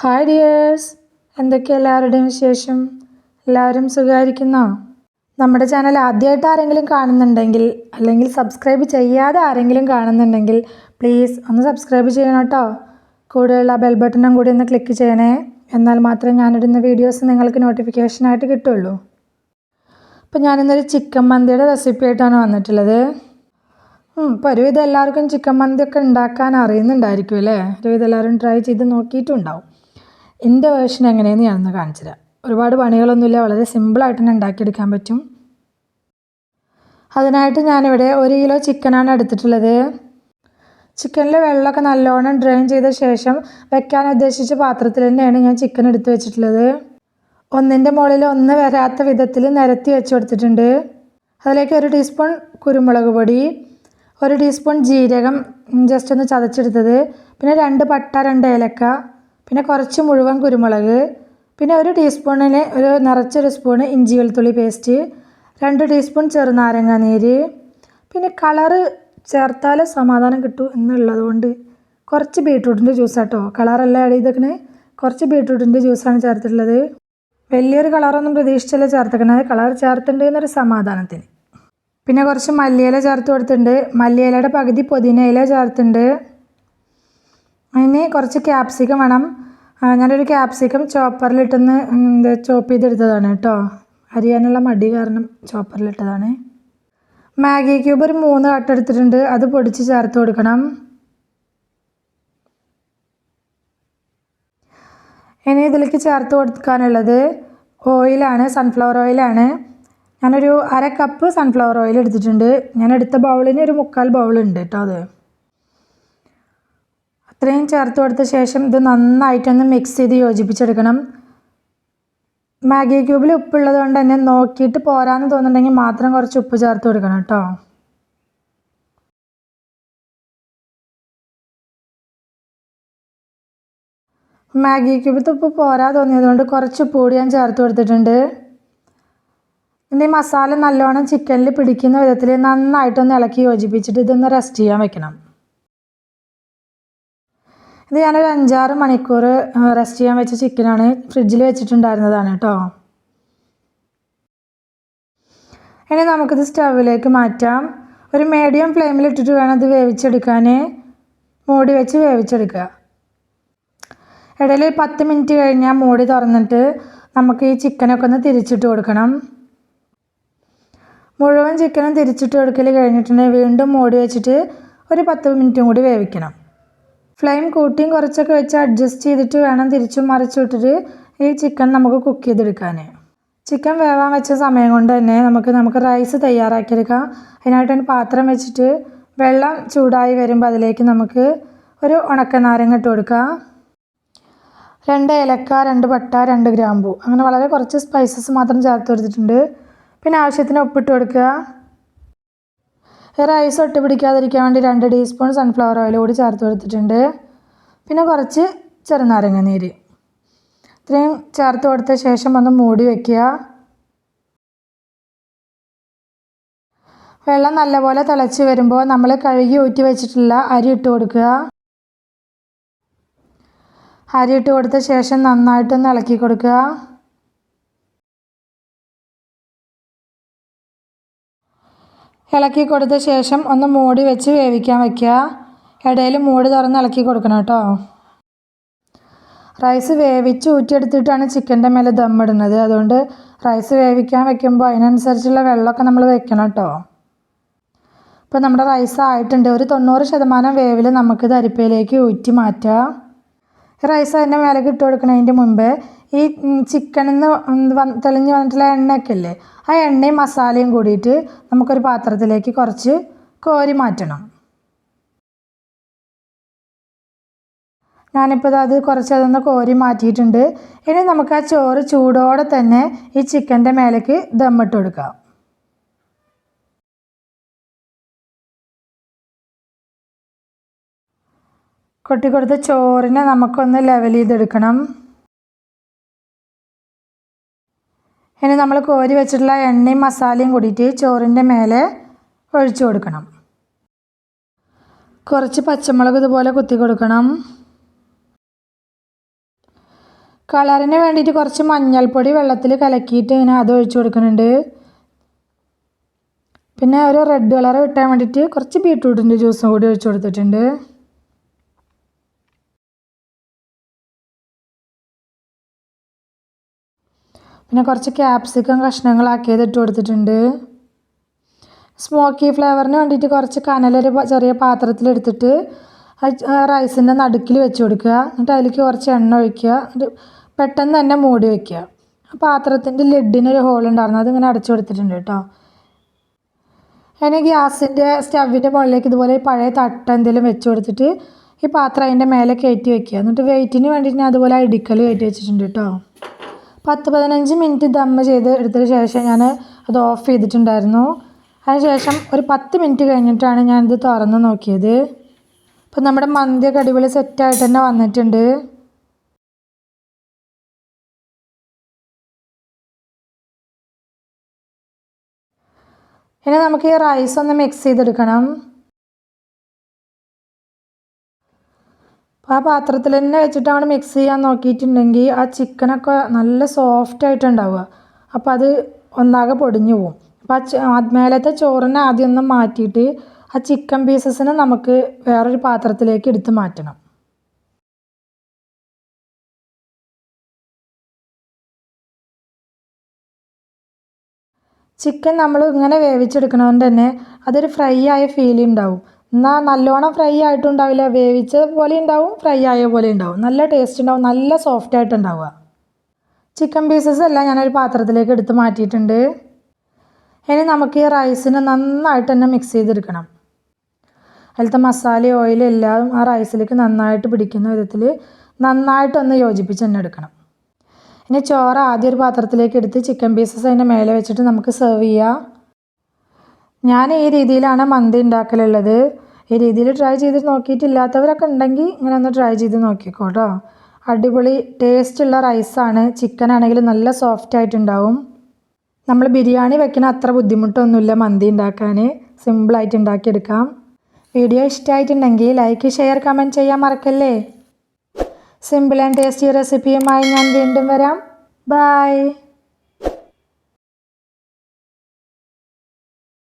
Hi dears എന്തൊക്കെ എല്ലാവരുടെയും വിശേഷം? എല്ലാവരും സുഖമായിരിക്കുന്നോ? നമ്മുടെ ചാനൽ ആദ്യമായിട്ട് ആരെങ്കിലും കാണുന്നുണ്ടെങ്കിൽ അല്ലെങ്കിൽ സബ്സ്ക്രൈബ് ചെയ്യാതെ ആരെങ്കിലും കാണുന്നുണ്ടെങ്കിൽ പ്ലീസ് ഒന്ന് സബ്സ്ക്രൈബ് ചെയ്യണം കേട്ടോ. കൂടെയുള്ള ബെൽ ബട്ടണും കൂടി ഒന്ന് ക്ലിക്ക് ചെയ്യണേ. എന്നാൽ മാത്രമേ ഞാനിടുന്ന വീഡിയോസ് നിങ്ങൾക്ക് നോട്ടിഫിക്കേഷനായിട്ട് കിട്ടുള്ളൂ. അപ്പോൾ ഞാനിന്നൊരു ചിക്കൻ മന്തിയുടെ റെസിപ്പി ആയിട്ടാണ് വന്നിട്ടുള്ളത്. ഇപ്പോൾ ഒരുവിധം എല്ലാവർക്കും ചിക്കൻ മന്തിയൊക്കെ ഉണ്ടാക്കാൻ അറിയുന്നുണ്ടായിരിക്കും അല്ലേ? ഒരുവിധം എല്ലാവരും ട്രൈ ചെയ്ത് നോക്കിയിട്ടുണ്ടാവും. എന്റെ വേർഷൻ എങ്ങനെയെന്ന് ഞാനൊന്ന് കാണിച്ചു തരാം ഒരുപാട് പണികളൊന്നുമില്ല വളരെ സിമ്പിളായിട്ട് തന്നെ ഉണ്ടാക്കിയെടുക്കാൻ പറ്റും. അതിനായിട്ട് ഞാനിവിടെ ഒരു കിലോ ചിക്കനാണ് എടുത്തിട്ടുള്ളത്. ചിക്കനിൽ വെള്ളമൊക്കെ നല്ലോണം ഡ്രെയിൻ ചെയ്ത ശേഷം വെക്കാൻ ഉദ്ദേശിച്ച പാത്രത്തിൽ തന്നെയാണ് ഞാൻ ചിക്കൻ എടുത്തു വെച്ചിട്ടുള്ളത്. ഒന്നിന്റെ മുകളിൽ ഒന്ന് വരാത്ത വിധത്തിൽ നിരത്തി വെച്ച് കൊടുത്തിട്ടുണ്ട്. അതിലേക്ക് ഒരു ടീസ്പൂൺ കുരുമുളക് പൊടി ഒരു ടീസ്പൂൺ ജീരകം ജസ്റ്റ് ഒന്ന് ചതച്ചെടുത്തത്. പിന്നെ രണ്ട് പട്ട രണ്ട് ഏലക്ക പിന്നെ കുറച്ച് മുഴുവൻ കുരുമുളക് പിന്നെ ഒരു ടീസ്പൂണിന് ഒരു നിറച്ചൊരു സ്പൂണ് ഇഞ്ചി വെളുത്തുള്ളി പേസ്റ്റ് രണ്ട് ടീസ്പൂൺ ചെറുനാരങ്ങ നീര്. പിന്നെ കളറ് ചേർത്താൽ സമാധാനം കിട്ടും എന്നുള്ളത് കൊണ്ട് കുറച്ച് ബീട്രൂട്ടിന്റെ ജ്യൂസ് കേട്ടോ കളറല്ല ആഡ് ചെയ്തേക്കണേ? കുറച്ച് ബീട്രൂട്ടിന്റെ ജ്യൂസാണ് ചേർത്തിട്ടുള്ളത്. വലിയൊരു കളറൊന്നും പ്രതീക്ഷിച്ചല്ല ചേർത്തേക്കണത് കളർ ചേർത്തിട്ടുണ്ട് എന്നൊരു സമാധാനത്തിന്. പിന്നെ കുറച്ച് മല്ലിയില ചേർത്ത് കൊടുത്തിട്ടുണ്ട്. മല്ലിയിലയുടെ പകുതി പുതിന ഇല ചേർത്തിട്ടുണ്ട്. അതിന് കുറച്ച് ക്യാപ്സിക്കം വേണം. ഞാനൊരു ക്യാപ്സിക്കം ചോപ്പറിലിട്ടൊന്ന് എന്താ ചോപ്പ് ചെയ്തെടുത്തതാണ് കേട്ടോ അരിയാനുള്ള മടി കാരണം ചോപ്പറിലിട്ടതാണ് മാഗി ക്യൂബ് ഒരു മൂന്ന് കട്ട് എടുത്തിട്ടുണ്ട് അത് പൊടിച്ച് ചേർത്ത് കൊടുക്കണം. ഇനി ഇതിലേക്ക് ചേർത്ത് കൊടുക്കാനുള്ളത് ഓയിലാണ് സൺഫ്ലവർ ഓയിലാണ് ഞാനൊരു അര കപ്പ് സൺഫ്ലവർ ഓയിൽ എടുത്തിട്ടുണ്ട്. ഞാൻ എടുത്ത ബൗളിന് ഒരു മുക്കാൽ ബൗളുണ്ട് കേട്ടോ അത്. അത്രയും ചേർത്ത് കൊടുത്ത ശേഷം ഇത് നന്നായിട്ടൊന്ന് മിക്സ് ചെയ്ത് യോജിപ്പിച്ചെടുക്കണം. മാഗി ക്യൂബിൽ ഉപ്പുള്ളത് കൊണ്ട് തന്നെ നോക്കിയിട്ട് പോരാന്ന് തോന്നുന്നുണ്ടെങ്കിൽ മാത്രം കുറച്ച് ഉപ്പ് ചേർത്ത് കൊടുക്കണം കേട്ടോ. മാഗി ക്യൂബിലത്തെ ഉപ്പ് പോരാ തോന്നിയതുകൊണ്ട് കുറച്ച് ഉപ്പ് കൂടി ഞാൻ ചേർത്ത് കൊടുത്തിട്ടുണ്ട്. ഇനി മസാല നല്ലോണം ചിക്കനിൽ പിടിക്കുന്ന വിധത്തിൽ നന്നായിട്ടൊന്ന് ഇളക്കി യോജിപ്പിച്ചിട്ട് ഇതൊന്ന് റെസ്റ്റ് ചെയ്യാൻ വെക്കണം. ഇത് ഞാനൊരു അഞ്ചാറ് മണിക്കൂർ റെസ്റ്റ് ചെയ്യാൻ വെച്ച ചിക്കനാണ് ഫ്രിഡ്ജിൽ വെച്ചിട്ടുണ്ടായിരുന്നതാണ് കേട്ടോ ഇനി നമുക്കിത് സ്റ്റവിലേക്ക് മാറ്റാം. ഒരു മീഡിയം ഫ്ലെയിമിൽ ഇട്ടിട്ട് വേണം ഇത് വേവിച്ചെടുക്കാൻ മൂടി വെച്ച് വേവിച്ചെടുക്കുക. ഇടയിൽ പത്ത് മിനിറ്റ് കഴിഞ്ഞാൽ മൂടി തുറന്നിട്ട് നമുക്ക് ഈ ചിക്കനൊക്കെ ഒന്ന് തിരിച്ചിട്ട് കൊടുക്കണം. മുഴുവൻ ചിക്കനും തിരിച്ചിട്ട് കൊടുക്കൽ കഴിഞ്ഞിട്ടുണ്ടെങ്കിൽ വീണ്ടും മൂടി വെച്ചിട്ട് ഒരു പത്ത് മിനിറ്റും കൂടി വേവിക്കണം. ഫ്ലെയിം കൂട്ടിയും കുറച്ചൊക്കെ വെച്ച് അഡ്ജസ്റ്റ് ചെയ്തിട്ട് വേണം തിരിച്ചും മറിച്ചും വിട്ടിട്ട് ഈ ചിക്കൻ നമുക്ക് കുക്ക് ചെയ്തെടുക്കാൻ ചിക്കൻ വേവാൻ വെച്ച സമയം കൊണ്ട് തന്നെ നമുക്ക് നമുക്ക് റൈസ് തയ്യാറാക്കിയെടുക്കാം. അതിനായിട്ട് ഒരു പാത്രം വെച്ചിട്ട് വെള്ളം ചൂടായി വരുമ്പോൾ അതിലേക്ക് നമുക്ക് ഒരു ഉണക്കനാരങ്ങ ഇട്ട് കൊടുക്കാം. രണ്ട് ഏലക്ക രണ്ട് പട്ട രണ്ട് ഗ്രാമ്പൂ. അങ്ങനെ വളരെ കുറച്ച് സ്പൈസസ് മാത്രം ചേർത്ത് കൊടുത്തിട്ടുണ്ട്. പിന്നെ ആവശ്യത്തിന് ഉപ്പിട്ട് കൊടുക്കുക. റൈസ് ഒട്ടി പിടിക്കാതിരിക്കാൻ വേണ്ടി രണ്ട് ടീസ്പൂൺ സൺഫ്ലവർ ഓയിൽ കൂടി ചേർത്ത് കൊടുത്തിട്ടുണ്ട്. പിന്നെ കുറച്ച് ചെറുനാരങ്ങ നീര്. ഇത്രയും ചേർത്ത് കൊടുത്ത ശേഷം ഒന്ന് മൂടി വയ്ക്കുക വെള്ളം നല്ലപോലെ തിളച്ച് വരുമ്പോൾ നമ്മൾ കഴുകി ഊറ്റി വെച്ചിട്ടുള്ള അരി ഇട്ട് കൊടുക്കുക. അരി ഇട്ട് കൊടുത്ത ശേഷം നന്നായിട്ടൊന്ന് ഇളക്കി കൊടുക്കുക. ഇളക്കി കൊടുത്ത ശേഷം ഒന്ന് മൂടി വെച്ച് വേവിക്കാൻ വയ്ക്കുക ഇടയിൽ മൂടി തുറന്ന് ഇളക്കി കൊടുക്കണം കേട്ടോ. റൈസ് വേവിച്ച് ഊറ്റിയെടുത്തിട്ടാണ് ചിക്കന്റെ മേലെ ദമ്മിടുന്നത് അതുകൊണ്ട് റൈസ് വേവിക്കാൻ വെക്കുമ്പോൾ അതിനനുസരിച്ചുള്ള വെള്ളമൊക്കെ നമ്മൾ വെക്കണം കേട്ടോ. ഇപ്പോൾ നമ്മുടെ റൈസ് ആയിട്ടുണ്ട്. ഒരു തൊണ്ണൂറ് ശതമാനം വേവിൽ നമുക്കിത് അരിപ്പയിലേക്ക് ഊറ്റി മാറ്റാം. റൈസ് അതിന്റെ മേലേക്ക് ഇട്ട് കൊടുക്കുന്നതിന്റെ മുമ്പ് ഈ ചിക്കനിൽ നിന്ന് തെളിഞ്ഞ് വന്നിട്ടുള്ള എണ്ണയൊക്കെ ഇല്ലേ ആ എണ്ണയും മസാലയും കൂടിയിട്ട് നമുക്കൊരു പാത്രത്തിലേക്ക് കുറച്ച് കോരി മാറ്റണം. ഞാനിപ്പോൾ അത് കുറച്ച് അതൊന്ന് കോരി മാറ്റിയിട്ടുണ്ട്. ഇനി നമുക്ക് ആ ചോറ് ചൂടോടെ തന്നെ ഈ ചിക്കന്റെ മേലേക്ക് ദമ്മിട്ട് കൊടുക്കാം. കൊട്ടിക്കൊടുത്ത ചോറിനെ നമുക്കൊന്ന് ലെവൽ ചെയ്തെടുക്കണം. ഇനി നമ്മൾ കോരി വെച്ചിട്ടുള്ള എണ്ണയും മസാലയും കൂടിയിട്ട് ചോറിന്റെ മേലെ ഒഴിച്ചു കൊടുക്കണം. കുറച്ച് പച്ചമുളക് ഇതുപോലെ കുത്തി കൊടുക്കണം. കളറിന് വേണ്ടിയിട്ട് കുറച്ച് മഞ്ഞൾപ്പൊടി വെള്ളത്തിൽ കലക്കിയിട്ട് ഇങ്ങനെ അത് ഒഴിച്ചു കൊടുക്കുന്നുണ്ട്. പിന്നെ ഒരു റെഡ് കളർ കിട്ടാൻ വേണ്ടിയിട്ട് കുറച്ച് ബീട്രൂട്ടിന്റെ ജ്യൂസും കൂടി ഒഴിച്ചു കൊടുത്തിട്ടുണ്ട്. പിന്നെ കുറച്ച് ക്യാപ്സിക്കം കഷ്ണങ്ങളാക്കിയത് ഇട്ട് കൊടുത്തിട്ടുണ്ട്. സ്മോക്കി ഫ്ലേവറിന് വേണ്ടിയിട്ട് കുറച്ച് കനലൊരു ചെറിയ പാത്രത്തിലെടുത്തിട്ട് റൈസിന്റെ നടുക്കിൽ വെച്ച് കൊടുക്കുക. എന്നിട്ട് അതിലേക്ക് കുറച്ച് എണ്ണ ഒഴിക്കുക. എന്നിട്ട് പെട്ടെന്ന് തന്നെ മൂടി വയ്ക്കുക പാത്രത്തിന്റെ ലെഡിനൊരു ഹോൾ ഉണ്ടായിരുന്നു. അതിങ്ങനെ അടച്ചു കൊടുത്തിട്ടുണ്ട് കേട്ടോ. അതിന് ഗ്യാസിന്റെ സ്റ്റവിന്റെ മുകളിലേക്ക് ഇതുപോലെ പഴയ തട്ട എന്തെങ്കിലും വെച്ച് കൊടുത്തിട്ട് ഈ പാത്രം അതിന്റെ മേലെ കയറ്റി വെക്കുക. എന്നിട്ട് വെയിറ്റിന് വേണ്ടിയിട്ട് ഞാൻ അതുപോലെ ഇടിക്കൽ കയറ്റി വെച്ചിട്ടുണ്ട് കേട്ടോ. പത്ത് പതിനഞ്ച് മിനിറ്റ് ദമ്മ് ചെയ്ത് എടുത്തതിന് ശേഷം ഞാൻ അത് ഓഫ് ചെയ്തിട്ടുണ്ടായിരുന്നു. അതിനുശേഷം ഒരു പത്ത് മിനിറ്റ് കഴിഞ്ഞിട്ടാണ് ഞാനിത് തുറന്ന് നോക്കിയത്. അപ്പോൾ നമ്മുടെ മന്തിയൊക്കെ അടിപൊളി സെറ്റായിട്ട് തന്നെ വന്നിട്ടുണ്ട്. ഇനി നമുക്ക് ഈ റൈസ് ഒന്ന് മിക്സ് ചെയ്തെടുക്കണം. അപ്പോൾ ആ പാത്രത്തിൽ തന്നെ വെച്ചിട്ട് അങ്ങോട്ട് മിക്സ് ചെയ്യാൻ നോക്കിയിട്ടുണ്ടെങ്കിൽ ആ ചിക്കനൊക്കെ നല്ല സോഫ്റ്റ് ആയിട്ടുണ്ടാവുക. അപ്പോൾ അത് ഒന്നാകെ പൊടിഞ്ഞു പോവും. അപ്പോൾ ആ മേലത്തെ ചോറിനെ ആദ്യം ഒന്ന് മാറ്റിയിട്ട് ആ ചിക്കൻ പീസസിനെ നമുക്ക് വേറൊരു പാത്രത്തിലേക്ക് എടുത്ത് മാറ്റണം. ചിക്കൻ നമ്മൾ ഇങ്ങനെ വേവിച്ചെടുക്കണതുകൊണ്ട് തന്നെ അതൊരു ഫ്രൈ ആയ ഫീൽ ഉണ്ടാവും എന്നാൽ നല്ലോണം ഫ്രൈ ആയിട്ടുണ്ടാവില്ല. വേവിച്ച പോലെ ഉണ്ടാവും ഫ്രൈ ആയ പോലെ ഉണ്ടാവും. നല്ല ടേസ്റ്റ് ഉണ്ടാവും നല്ല സോഫ്റ്റ് ആയിട്ടുണ്ടാവുക ചിക്കൻ പീസസ് എല്ലാം ഞാനൊരു പാത്രത്തിലേക്ക് എടുത്ത് മാറ്റിയിട്ടുണ്ട്. ഇനി നമുക്ക് ഈ റൈസിന് നന്നായിട്ട് തന്നെ മിക്സ് ചെയ്തെടുക്കണം. അതിലത്തെ മസാല ഓയിൽ എല്ലാം ആ റൈസിലേക്ക് നന്നായിട്ട് പിടിക്കുന്ന വിധത്തിൽ നന്നായിട്ടൊന്ന് യോജിപ്പിച്ച് തന്നെ എടുക്കണം. ഇനി ചോറ് ആദ്യം ഒരു പാത്രത്തിലേക്ക് എടുത്ത് ചിക്കൻ പീസസ് അതിന്റെ മേലെ വെച്ചിട്ട് നമുക്ക് സെർവ് ചെയ്യാം. ഞാൻ ഈ രീതിയിലാണ് മന്തി ഉണ്ടാക്കലുള്ളത്. ഈ രീതിയിൽ ട്രൈ ചെയ്ത് നോക്കിയിട്ടില്ലാത്തവരൊക്കെ ഉണ്ടെങ്കിൽ ഇങ്ങനെ ഒന്ന് ട്രൈ ചെയ്ത് നോക്കിക്കോട്ടോ അടിപൊളി ടേസ്റ്റുള്ള റൈസാണ് ചിക്കൻ ആണെങ്കിലും നല്ല സോഫ്റ്റ് ആയിട്ടുണ്ടാവും. നമ്മൾ ബിരിയാണി വെക്കണ അത്ര ബുദ്ധിമുട്ടൊന്നുമില്ല മന്തി ഉണ്ടാക്കാൻ സിമ്പിളായിട്ട് ഉണ്ടാക്കിയെടുക്കാം. വീഡിയോ ഇഷ്ടമായിട്ടുണ്ടെങ്കിൽ ലൈക്ക് ഷെയർ കമന്റ് ചെയ്യാൻ മറക്കല്ലേ? സിമ്പിൾ ആൻഡ് ടേസ്റ്റി റെസിപ്പിയുമായി ഞാൻ വീണ്ടും വരാം. ബൈ